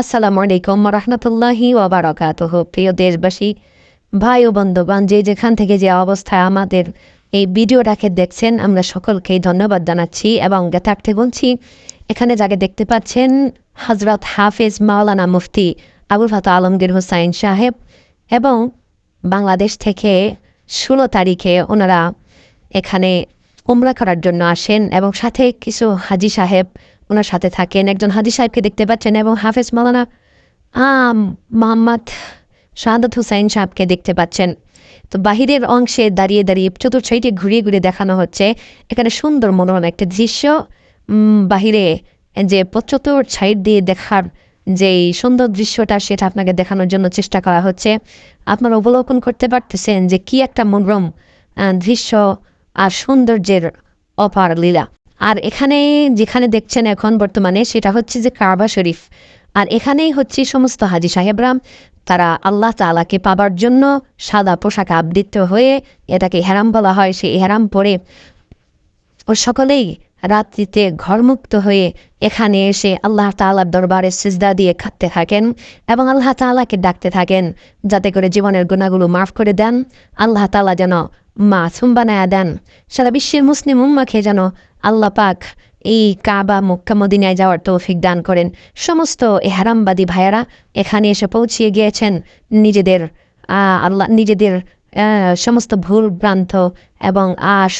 আসসালামু আলাইকুম রহমতুল্লাহি ওবরাকাতুহ প্রিয় দেশবাসী, ভাই ও বন্ধুগণ, যে যেখান থেকে যে অবস্থায় আমাদের এই ভিডিওটাকে দেখছেন, আমরা সকলকেই ধন্যবাদ জানাচ্ছি এবং জ্ঞাতার্থে বলছি, এখানে যাকে দেখতে পাচ্ছেন হজরত হাফিজ মাওলানা মুফতি আবুল ফাতা আলমগীর হুসাইন সাহেব এবং বাংলাদেশ থেকে ষোলো তারিখে ওনারা এখানে উমরা করার জন্য আসেন এবং সাথে কিছু হাজি সাহেব ওনার সাথে থাকেন, একজন হাজি সাহেবকে দেখতে পাচ্ছেন এবং হাফেজ মালানা মোহাম্মদ শাহাদত হুসাইন সাহেবকে দেখতে পাচ্ছেন। তো বাহিরের অংশে দাঁড়িয়ে দাঁড়িয়ে চতুর্থ সাইডে ঘুরিয়ে ঘুরিয়ে দেখানো হচ্ছে এখানে সুন্দর মনোরম একটা দৃশ্য। বাহিরে যে চতুর সাইড দিয়ে দেখার যে সুন্দর দৃশ্যটা সেটা আপনাকে দেখানোর জন্য চেষ্টা করা হচ্ছে। আপনারা অবলোকন করতে পারতেছেন যে কি একটা মনোরম দৃশ্য আর সৌন্দর্যের অপার লীলা। আর এখানে যেখানে দেখছেন এখন বর্তমানে, সেটা হচ্ছে যে কারবা শরীফ। আর এখানেই হচ্ছে সমস্ত হাজি সাহেবরাম, তারা আল্লাহ তালাকে পাবার জন্য সাদা পোশাক আবৃত হয়ে এটাকে হেরাম বলা হয়। সেই হেরাম পরে ও সকলেই রাত্রিতে ঘরমুক্ত হয়ে এখানে এসে আল্লাহ তাআলার দরবারে সিজদা দিয়ে খাটতে থাকেন এবং আল্লাহ তাআলাকে ডাকতে থাকেন, যাতে করে জীবনের গুণাগুলো মাফ করে দেন। আল্লাহ তালা যেন মাসুম বানায়া দেন। সারা বিশ্বের মুসলিম উম্মাকে যেন আল্লাহ পাক এই কাবা মক্কা মদিনায় যাওয়ার তৌফিক দান করেন। সমস্ত এ হারামবাদী ভাইয়ারা এখানে এসে পৌঁছিয়ে গিয়েছেন নিজেদের আল্লাহ নিজেদের সমস্ত ভুল ভ্রান্ত এবং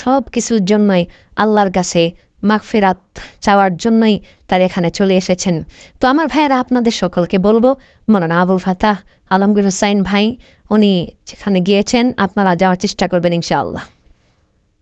সব কিছুর জন্যই আল্লাহর কাছে মাগফেরাত চাওয়ার জন্যই তার এখানে চলে এসেছেন। তো আমার ভাইয়েরা, আপনাদের সকলকে বলব মনানা আবুল ফাতাহ আলমগীর হুসাইন ভাই, উনি যেখানে গিয়েছেন, আপনারা যাওয়ার চেষ্টা করবেন ইনশাআল্লাহ।